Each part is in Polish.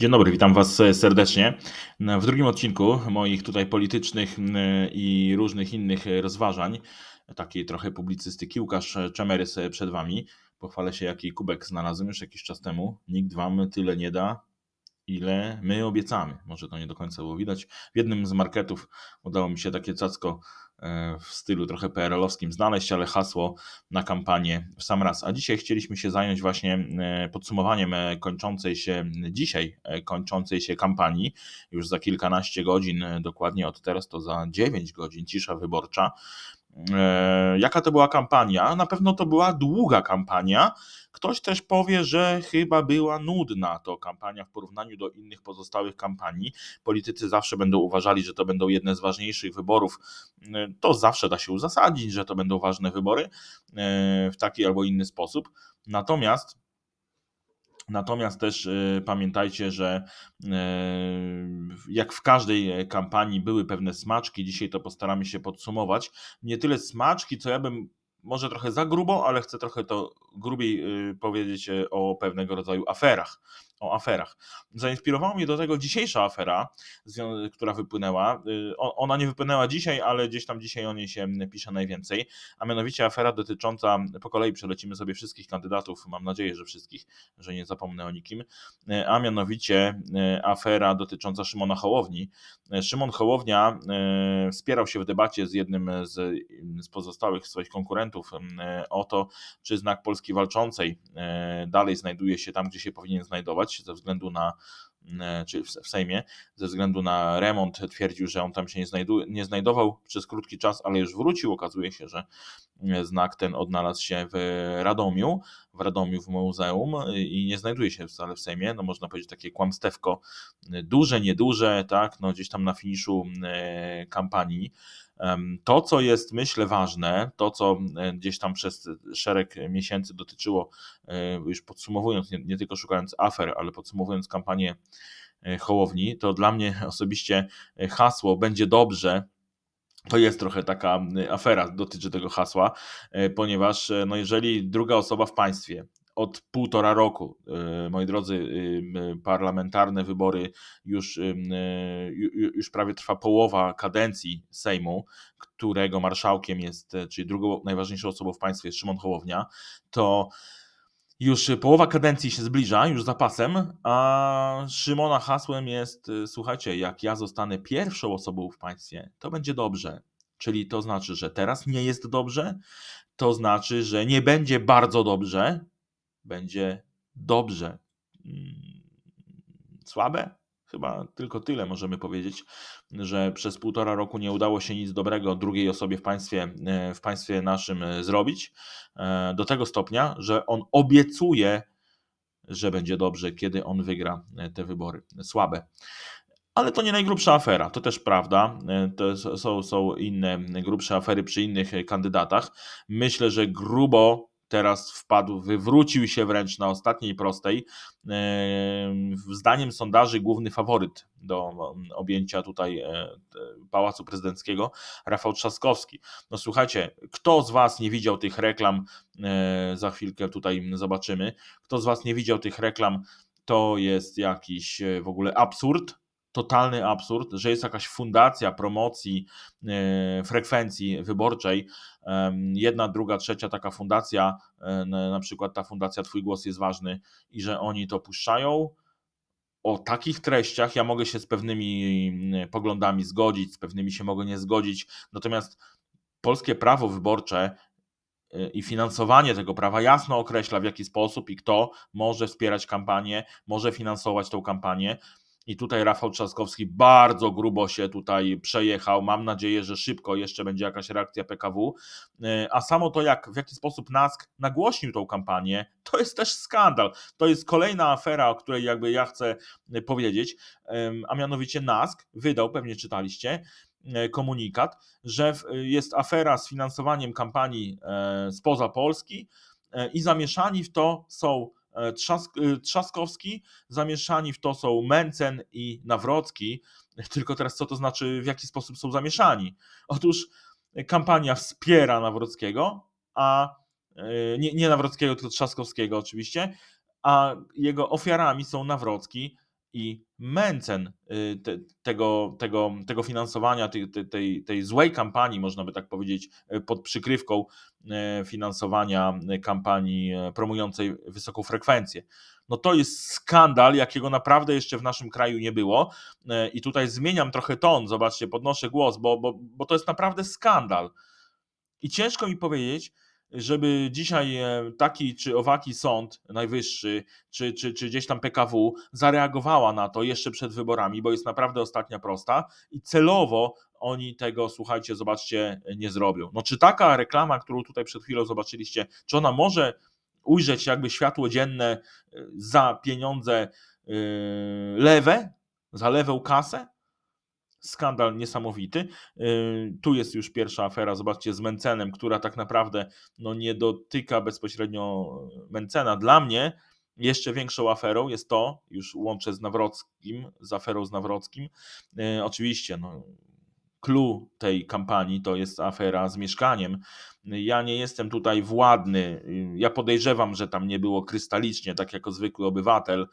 Dzień dobry, witam Was serdecznie. W drugim odcinku moich tutaj politycznych i różnych innych rozważań, takiej trochę publicystyki, Łukasz Czemerys przed Wami. Pochwalę się, jaki kubek znalazłem już jakiś czas temu. Nikt Wam tyle nie da, ile my obiecamy. Może to nie do końca było widać. W jednym z marketów udało mi się takie cacko e, w stylu trochę PRL-owskim znaleźć, ale hasło na kampanię w sam raz. A dzisiaj chcieliśmy się zająć właśnie e, podsumowaniem e, kończącej się dzisiaj, kończącej się kampanii. Już za kilkanaście godzin, dokładnie od teraz to za 9 godzin cisza wyborcza. E, jaka to była kampania? Na pewno to była długa kampania. Ktoś też powie, że chyba była nudna to kampania w porównaniu do innych pozostałych kampanii. Politycy zawsze będą uważali, że to będą jedne z ważniejszych wyborów. E, to zawsze da się uzasadnić, że to będą ważne wybory e, w taki albo inny sposób. Natomiast Natomiast też y, pamiętajcie, że y, jak w każdej kampanii były pewne smaczki, dzisiaj to postaramy się podsumować. Nie tyle smaczki, co ja bym może trochę za grubo, ale chcę trochę to grubiej powiedzieć o pewnego rodzaju aferach o aferach. Zainspirowała mnie do tego dzisiejsza afera, która wypłynęła. Y, ona nie wypłynęła dzisiaj, ale gdzieś tam dzisiaj o niej się pisze najwięcej, a mianowicie afera dotycząca, po kolei przelecimy sobie wszystkich kandydatów, mam nadzieję, że wszystkich, że nie zapomnę o nikim, y, a mianowicie y, afera dotycząca Szymona Hołowni. Szymon Hołownia wspierał się w debacie z jednym z, z pozostałych swoich konkurentów o to, czy znak Polski Walczącej dalej znajduje się tam, gdzie się powinien znajdować ze względu na, e, czy w Sejmie, ze względu na remont twierdził, że on tam się nie, znajdu, nie znajdował przez krótki czas, ale już wrócił. Okazuje się, że e, znak ten odnalazł się w Radomiu, w Radomiu w muzeum i nie znajduje się wcale w Sejmie. No można powiedzieć takie kłamstewko, e, duże, nieduże, tak, no gdzieś tam na finiszu kampanii. To, co jest myślę ważne, to co e, gdzieś tam przez szereg miesięcy dotyczyło, e, już podsumowując, nie, nie tylko szukając afer, ale podsumowując kampanię e, Hołowni, to dla mnie osobiście hasło będzie dobrze, to jest trochę taka afera, dotyczy tego hasła, ponieważ no jeżeli druga osoba w państwie od półtora roku, y, moi drodzy, y, parlamentarne wybory już, już prawie trwa połowa kadencji Sejmu, którego marszałkiem jest, czyli drugą najważniejszą osobą w państwie jest Szymon Hołownia, to już połowa kadencji się zbliża, już za pasem, a Szymona hasłem jest, słuchajcie, jak ja zostanę pierwszą osobą w państwie, to będzie dobrze. Czyli to znaczy, że teraz nie jest dobrze, to znaczy, że nie będzie bardzo dobrze, będzie dobrze. Mm, słabe? Chyba tylko tyle możemy powiedzieć, że przez półtora roku nie udało się nic dobrego drugiej osobie w państwie, e, w państwie naszym e, zrobić. E, do tego stopnia, że on obiecuje, że będzie dobrze, kiedy on wygra te wybory. Słabe. Ale to nie najgrubsza afera, to też prawda. To są, są inne grubsze afery przy innych kandydatach. Myślę, że grubo teraz wpadł, wywrócił się wręcz na ostatniej prostej. Zdaniem sondaży główny faworyt do objęcia tutaj e, Pałacu Prezydenckiego, Rafał Trzaskowski. No słuchajcie, kto z Was nie widział tych reklam, e, za chwilkę tutaj zobaczymy, kto z Was nie widział tych reklam, to jest jakiś e, w ogóle absurd, totalny absurd, że jest jakaś fundacja promocji e, frekwencji wyborczej, jedna, druga, trzecia taka fundacja, e, na przykład ta fundacja Twój głos jest ważny i że oni to puszczają. O takich treściach ja mogę się z pewnymi poglądami zgodzić, z pewnymi się mogę nie zgodzić, natomiast polskie prawo wyborcze e, i finansowanie tego prawa jasno określa, w jaki sposób i kto może wspierać kampanię, może finansować tą kampanię. I tutaj Rafał Trzaskowski bardzo grubo się tutaj przejechał. Mam nadzieję, że szybko jeszcze będzie jakaś reakcja PKW. E, a samo to, jak w jaki sposób NASK nagłośnił tą kampanię, to jest też skandal. To jest kolejna afera, o której jakby ja chcę e, powiedzieć. A mianowicie NASK wydał, pewnie czytaliście, e, komunikat, że jest afera z finansowaniem kampanii spoza Polski i zamieszani w to są Trzask e, Trzaskowski, zamieszani w to są Mencen i Nawrocki. Tylko teraz co to znaczy, w jaki sposób są zamieszani? Otóż kampania wspiera Nawrockiego, a e, nie, nie Nawrockiego, tylko Trzaskowskiego oczywiście, a jego ofiarami są Nawrocki i Mencen y, te, tego, tego, tego finansowania, tej, tej, tej złej kampanii, można by tak powiedzieć, y, pod przykrywką y, finansowania kampanii promującej wysoką frekwencję. No to jest skandal, jakiego naprawdę jeszcze w naszym kraju nie było. I tutaj zmieniam trochę ton, zobaczcie, podnoszę głos, bo, bo, bo to jest naprawdę skandal. I ciężko mi powiedzieć, żeby dzisiaj e, taki czy owaki sąd najwyższy, czy, czy, czy gdzieś tam PKW zareagowała na to jeszcze przed wyborami, bo jest naprawdę ostatnia prosta i celowo oni tego, słuchajcie, zobaczcie, nie zrobią. No czy taka reklama, którą tutaj przed chwilą zobaczyliście, czy ona może ujrzeć jakby światło dzienne e, za pieniądze e, lewe, za lewą kasę? Skandal niesamowity. Yy, tu jest już pierwsza afera, zobaczcie, z Mencenem, która tak naprawdę no, nie dotyka bezpośrednio Mencena. Dla mnie jeszcze większą aferą jest to, już łączę z Nawrockim, z aferą z Nawrockim. Yy, oczywiście, no, clue tej kampanii to jest afera z mieszkaniem. Ja nie jestem tutaj władny. Ja podejrzewam, że tam nie było krystalicznie, tak jako zwykły obywatel.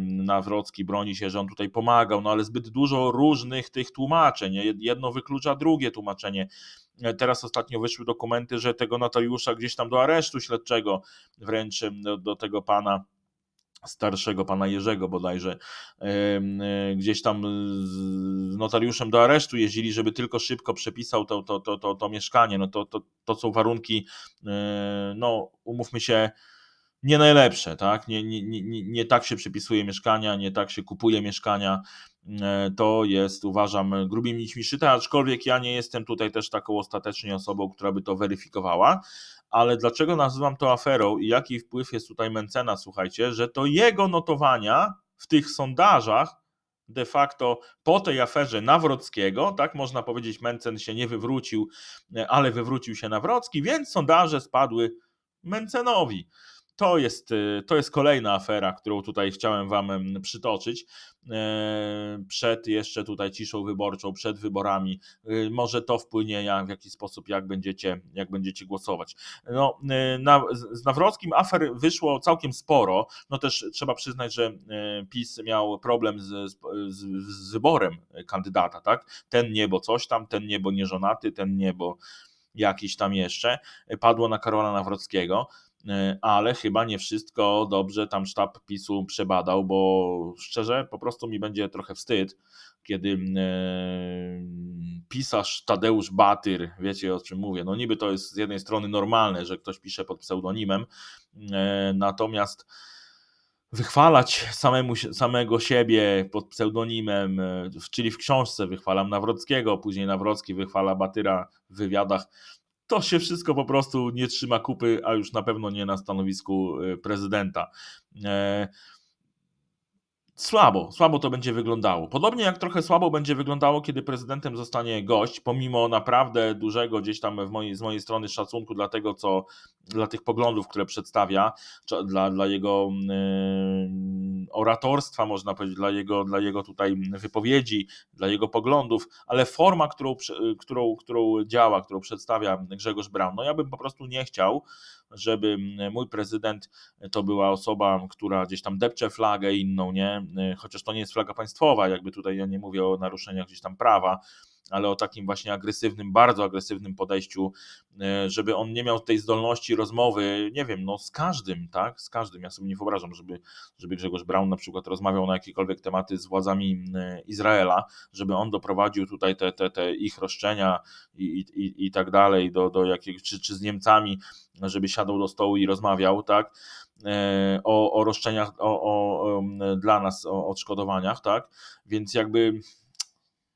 Nawrocki broni się, że on tutaj pomagał, no ale zbyt dużo różnych tych tłumaczeń. Jedno wyklucza drugie tłumaczenie. Teraz ostatnio wyszły dokumenty, że tego notariusza gdzieś tam do aresztu śledczego wręcz do, tego pana starszego pana Jerzego bodajże, e, gdzieś tam z notariuszem do aresztu jeździli, żeby tylko szybko przepisał to, to, to, to, to mieszkanie. No to, to, to są warunki, e, no umówmy się, nie najlepsze, tak? Nie, nie, nie, nie tak się przepisuje mieszkania, nie tak się kupuje mieszkania. E, to jest, uważam, grubim nićmi szyte, aczkolwiek ja nie jestem tutaj też taką ostatecznie osobą, która by to weryfikowała ale dlaczego nazywam to aferą i jaki wpływ jest tutaj Mencena, słuchajcie, że to jego notowania w tych sondażach de facto po tej aferze Nawrockiego, tak można powiedzieć, Mencen się nie wywrócił, ale wywrócił się Nawrocki, więc sondaże spadły Mencenowi. To jest, y, to jest kolejna afera, którą tutaj chciałem Wam przytoczyć. E, przed jeszcze tutaj ciszą wyborczą, przed wyborami. Y, może to wpłynie jak, w jakiś sposób, jak będziecie, jak będziecie głosować. No, y, na, z Nawrockim afer wyszło całkiem sporo. No też trzeba przyznać, że PiS miał problem z, z, z wyborem kandydata, tak? Ten niebo coś tam, ten niebo nieżonaty, ten niebo jakiś tam jeszcze. Padło na Karola Nawrockiego. E, ale chyba nie wszystko dobrze tam sztab PiSu przebadał, bo szczerze po prostu mi będzie trochę wstyd, kiedy e, pisarz Tadeusz Batyr, wiecie o czym mówię, no niby to jest z jednej strony normalne, że ktoś pisze pod pseudonimem, e, natomiast wychwalać samemu, samego siebie pod pseudonimem, czyli w książce wychwalam Nawrockiego, później Nawrocki wychwala Batyra w wywiadach, to się wszystko po prostu nie trzyma kupy, a już na pewno nie na stanowisku y, prezydenta. Słabo, słabo to będzie wyglądało. Podobnie jak trochę słabo będzie wyglądało, kiedy prezydentem zostanie gość, pomimo naprawdę dużego gdzieś tam mojej, z mojej strony szacunku dla tego, co dla tych poglądów, które przedstawia, dla, dla jego yy, oratorstwa, można powiedzieć, dla jego, dla jego tutaj wypowiedzi, dla jego poglądów, ale forma, którą, którą, którą działa, którą przedstawia Grzegorz Braun, no ja bym po prostu nie chciał, żeby mój prezydent to była osoba, która gdzieś tam depcze flagę inną, nie? Chociaż to nie jest flaga państwowa, jakby tutaj ja nie mówię o naruszeniach gdzieś tam prawa, ale o takim właśnie agresywnym, bardzo agresywnym podejściu, e, żeby on nie miał tej zdolności rozmowy, nie wiem, no z każdym, tak, z każdym. Ja sobie nie wyobrażam, żeby, żeby Grzegorz Braun na przykład rozmawiał na jakiekolwiek tematy z władzami Izraela, żeby on doprowadził tutaj te, te, te ich roszczenia i, i, i tak dalej, do, do jakiegoś, czy, czy z Niemcami, żeby siadał do stołu i rozmawiał, tak, e, o, o roszczeniach, o, o, dla nas, o odszkodowaniach, tak, więc jakby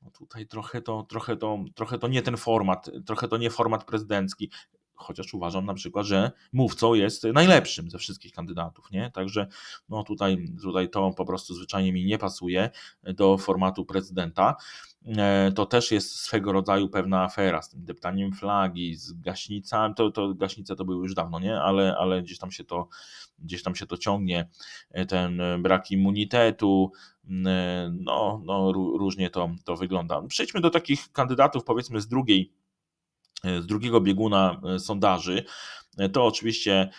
no tutaj trochę to, trochę, to, trochę to nie ten format, trochę to nie format prezydencki. Chociaż uważam na przykład, że mówcą jest najlepszym ze wszystkich kandydatów, nie? Także no tutaj, tutaj to po prostu zwyczajnie mi nie pasuje do formatu prezydenta. E, to też jest swego rodzaju pewna afera z tym deptaniem flagi, z gaśnicami. To, to gaśnice to były już dawno, nie? Ale, ale gdzieś tam się to gdzieś tam się to ciągnie, e, ten brak immunitetu, e, no, no różnie to, to wygląda. Przejdźmy do takich kandydatów powiedzmy z drugiej z drugiego bieguna sondaży. To oczywiście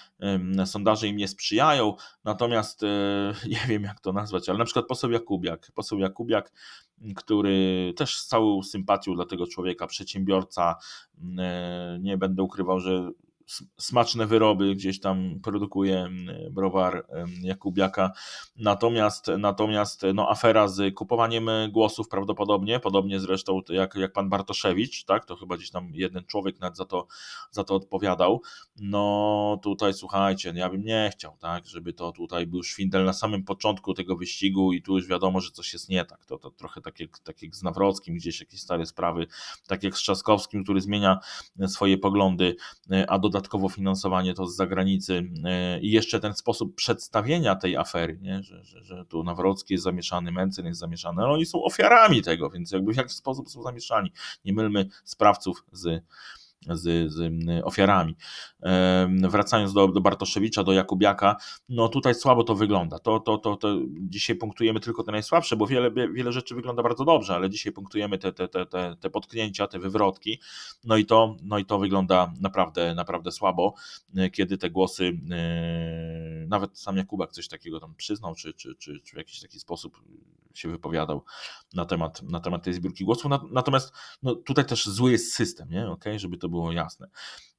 sondaże im nie sprzyjają, natomiast e, nie wiem jak to nazwać, ale na przykład poseł Jakubiak, poseł Jakubiak, który też z całą sympatią dla tego człowieka, przedsiębiorca, e, nie będę ukrywał, że smaczne wyroby gdzieś tam produkuje browar Jakubiaka. Natomiast, natomiast no, afera z kupowaniem głosów prawdopodobnie, podobnie zresztą jak, jak pan Bartoszewicz, tak, to chyba gdzieś tam jeden człowiek nawet za to, za to odpowiadał. No tutaj słuchajcie, ja bym nie chciał, tak, żeby to tutaj był szwindel na samym początku tego wyścigu i tu już wiadomo, że coś jest nie tak. To, to trochę tak jak, tak jak z Nawrockim, gdzieś jakieś stare sprawy, tak jak z Trzaskowskim, który zmienia swoje poglądy, e, a dodatkowo finansowanie to z zagranicy e, i jeszcze ten sposób przedstawienia tej afery, nie? Że, że, że tu Nawrocki jest zamieszany, Mencen jest zamieszany, ale oni są ofiarami tego, więc jakby w jaki sposób są zamieszani. Nie mylmy sprawców z, z, z ofiarami. Wracając do, do Bartoszewicza, do Jakubiaka, no tutaj słabo to wygląda. To, to, to, to dzisiaj punktujemy tylko te najsłabsze, bo wiele, wiele rzeczy wygląda bardzo dobrze, ale dzisiaj punktujemy te, te, te, te, te potknięcia, te wywrotki, no i to, no i to wygląda naprawdę, naprawdę słabo, kiedy te głosy, e, nawet sam Jakubak coś takiego tam przyznał, czy, czy, czy, czy w jakiś taki sposób się wypowiadał na temat, na temat tej zbiórki głosów. Na- Natomiast no, tutaj też zły jest system, nie? Okay? żeby to było jasne.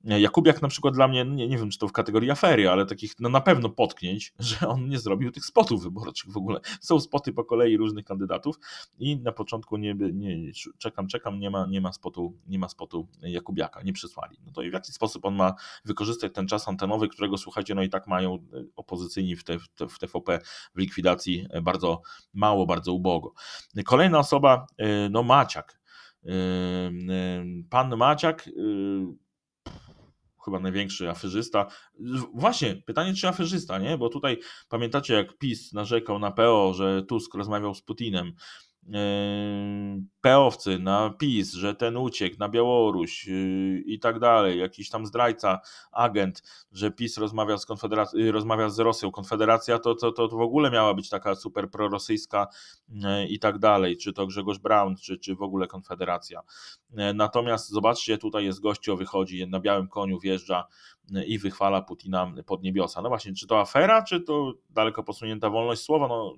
Jakubiak na przykład dla mnie, nie, nie wiem czy to w kategorii afery, ale takich no na pewno potknięć, że on nie zrobił tych spotów wyborczych w ogóle. Są spoty po kolei różnych kandydatów i na początku nie, nie czekam, czekam, nie ma, nie ma spotu, nie ma spotu Jakubiaka, nie przysłali. No to i w jaki sposób on ma wykorzystać ten czas antenowy, którego słuchajcie, no i tak mają opozycyjni w, te, w TVP w likwidacji bardzo mało, bardzo ubogo. Kolejna osoba, y, no Maciak. Y, y, Pan Maciak, chyba największy aferzysta. Właśnie, pytanie czy aferzysta, nie? Bo tutaj pamiętacie jak PiS narzekał na PO, że Tusk rozmawiał z Putinem. Yy, Peowcy na PiS, że ten uciekł na Białoruś yy, i tak dalej, jakiś tam zdrajca, agent, że PiS rozmawia z, Konfederac- yy, rozmawia z Rosją. Konfederacja to, to, to w ogóle miała być taka super prorosyjska i tak dalej, czy to Grzegorz Braun, czy, czy w ogóle Konfederacja. Natomiast zobaczcie, tutaj jest gościu, wychodzi, na białym koniu wjeżdża i wychwala Putina pod niebiosa. No właśnie, czy to afera, czy to daleko posunięta wolność słowa? No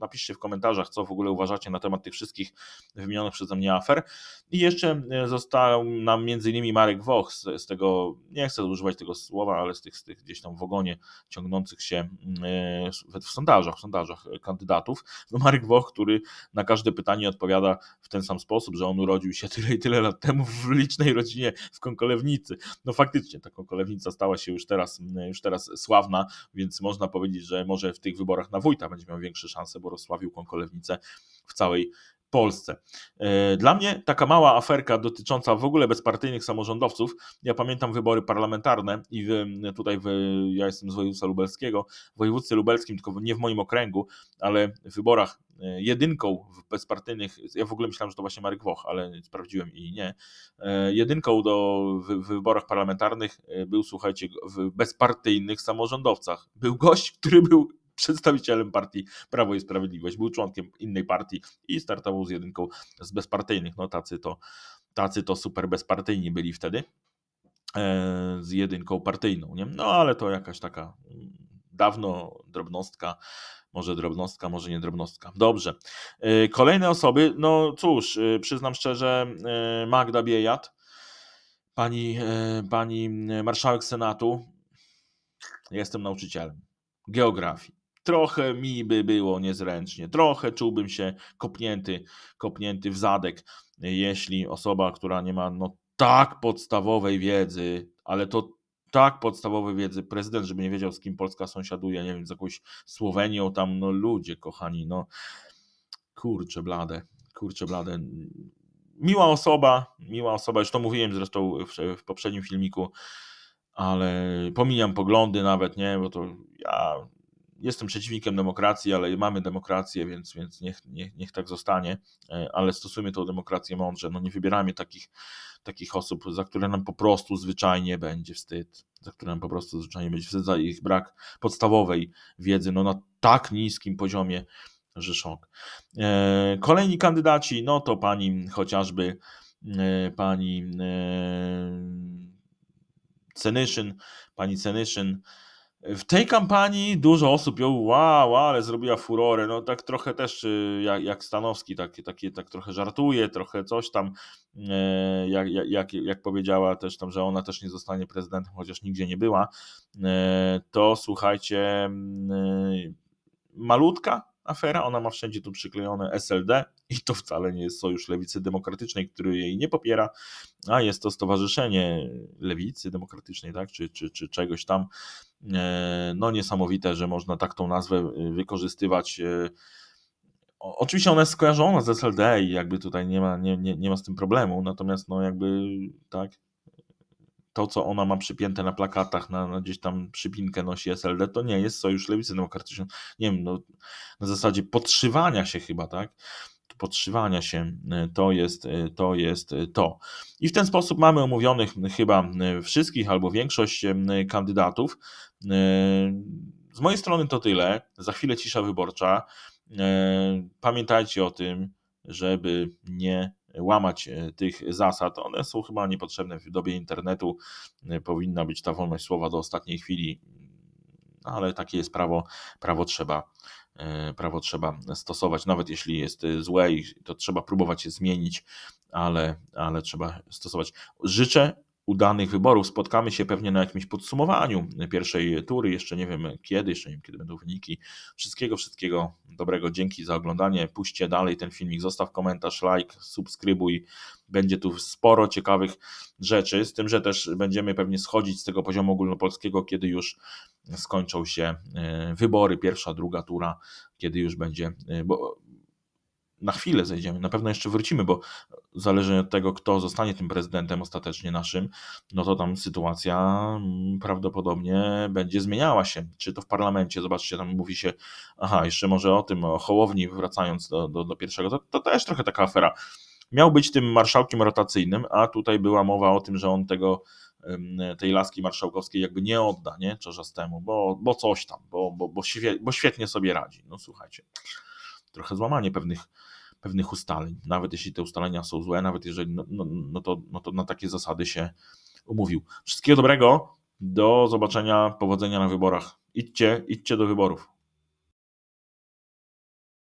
napiszcie w komentarzach, co w ogóle uważacie na temat tych wszystkich wymienionych przeze mnie afer. I jeszcze e, został nam między innymi Marek Woch z, z tego, nie chcę używać tego słowa, ale z tych, z tych gdzieś tam w ogonie ciągnących się e, w, w sondażach, w sondażach kandydatów. No Marek Woch, który na każde pytanie odpowiada w ten sam sposób, że on urodził się tyle i tyle lat temu w licznej rodzinie w Konkolewnicy. No faktycznie ta Konkolewnica stała się już teraz, już teraz sławna, więc można powiedzieć, że może w tych wyborach na wójta będzie miał większe szanse, bo rozsławił Konkolewnicę w całej Polsce. E, Dla mnie taka mała aferka dotycząca w ogóle bezpartyjnych samorządowców. Ja pamiętam wybory parlamentarne i w, tutaj w, ja jestem z województwa lubelskiego, w województwie lubelskim, tylko nie w moim okręgu, ale w wyborach e, jedynką w bezpartyjnych, ja w ogóle myślałem, że to właśnie Marek Woch, ale sprawdziłem i nie. E, Jedynką do, w, w wyborach parlamentarnych był, słuchajcie, w bezpartyjnych samorządowcach. Był gość, który był przedstawicielem partii Prawo i Sprawiedliwość, był członkiem innej partii i startował z jedynką z bezpartyjnych. No tacy to, tacy to super bezpartyjni byli wtedy e, z jedynką partyjną, nie? No ale to jakaś taka mm, dawno drobnostka, może drobnostka, może nie drobnostka. Dobrze. E, Kolejne osoby, no cóż, e, przyznam szczerze, Magda Biejat, pani, pani marszałek Senatu, jestem nauczycielem geografii. Trochę mi by było niezręcznie, trochę czułbym się kopnięty, kopnięty w zadek, jeśli osoba, która nie ma no, tak podstawowej wiedzy, ale to tak podstawowej wiedzy, prezydent, żeby nie wiedział, z kim Polska sąsiaduje, nie wiem, z jakąś Słowenią, tam, no ludzie kochani, no. Kurczę blade, kurczę blade. Miła osoba, miła osoba, już to mówiłem zresztą w, w poprzednim filmiku, ale pomijam poglądy nawet, nie, bo to ja jestem przeciwnikiem demokracji, ale mamy demokrację, więc, więc niech, niech, niech tak zostanie, e, ale stosujmy tą demokrację mądrze, no nie wybieramy takich, takich osób, za które nam po prostu zwyczajnie będzie wstyd, za które nam po prostu zwyczajnie będzie wstyd, za ich brak podstawowej wiedzy, no na tak niskim poziomie, że szok. E, Kolejni kandydaci, no to pani chociażby, e, pani Senyszyn, pani Senyszyn. W tej kampanii dużo osób ją, wow, ale zrobiła furorę, no tak trochę też y, jak, jak Stanowski, takie, takie, tak trochę żartuje, trochę coś tam, e, jak, jak, jak, powiedziała też tam, że ona też nie zostanie prezydentem, chociaż nigdzie nie była, e, to słuchajcie, mm, y, malutka afera, ona ma wszędzie tu przyklejone SLD i to wcale nie jest Sojusz Lewicy Demokratycznej, który jej nie popiera, a jest to Stowarzyszenie Lewicy Demokratycznej, tak, czy, czy, czy czegoś tam. E, No niesamowite, że można tak tą nazwę y, wykorzystywać. e, Oczywiście ona jest skojarzona z SLD i jakby tutaj nie ma, nie, nie, nie ma z tym problemu, natomiast no jakby tak, to, co ona ma przypięte na plakatach, na, na gdzieś tam przypinkę nosi SLD, to nie jest Sojusz Lewicy Demokratycznej. Nie wiem, no, na zasadzie podszywania się chyba, tak? Podszywania się y, to jest, y, to jest y, to. I w ten sposób mamy omówionych chyba wszystkich albo większość kandydatów. Z mojej strony to tyle. Za chwilę cisza wyborcza. Pamiętajcie o tym, żeby nie łamać e, tych zasad. One są chyba niepotrzebne w dobie internetu. E, Powinna być ta wolność słowa do ostatniej chwili, no, ale takie jest prawo. Prawo trzeba, e, prawo trzeba stosować, nawet jeśli jest złe i to trzeba próbować je zmienić, ale, ale trzeba stosować. Życzę udanych wyborów. Spotkamy się pewnie na jakimś podsumowaniu pierwszej tury. Jeszcze nie wiem kiedy, jeszcze nie wiem kiedy będą wyniki. Wszystkiego, wszystkiego dobrego. Dzięki za oglądanie. Puśćcie dalej ten filmik, zostaw komentarz, like, subskrybuj. Będzie tu sporo ciekawych rzeczy, z tym, że też będziemy pewnie schodzić z tego poziomu ogólnopolskiego, kiedy już skończą się e, wybory, pierwsza, druga tura, kiedy już będzie, e, bo na chwilę zejdziemy, na pewno jeszcze wrócimy, bo zależy od tego, kto zostanie tym prezydentem ostatecznie naszym, no to tam sytuacja mm, prawdopodobnie będzie zmieniała się. Czy to w parlamencie, zobaczcie, tam mówi się, aha, jeszcze może o tym, o Hołowni, wracając do, do, do pierwszego, to, to też trochę taka afera. Miał być tym marszałkiem rotacyjnym, a tutaj była mowa o tym, że on tego tej laski marszałkowskiej jakby nie odda, nie, Czarzastemu, bo, bo coś tam, bo, bo, bo, świe, bo świetnie sobie radzi. No słuchajcie, trochę złamanie pewnych, pewnych ustaleń, nawet jeśli te ustalenia są złe, nawet jeżeli, no, no, no, to, no to na takie zasady się umówił. Wszystkiego dobrego, do zobaczenia, powodzenia na wyborach. Idźcie, idźcie do wyborów.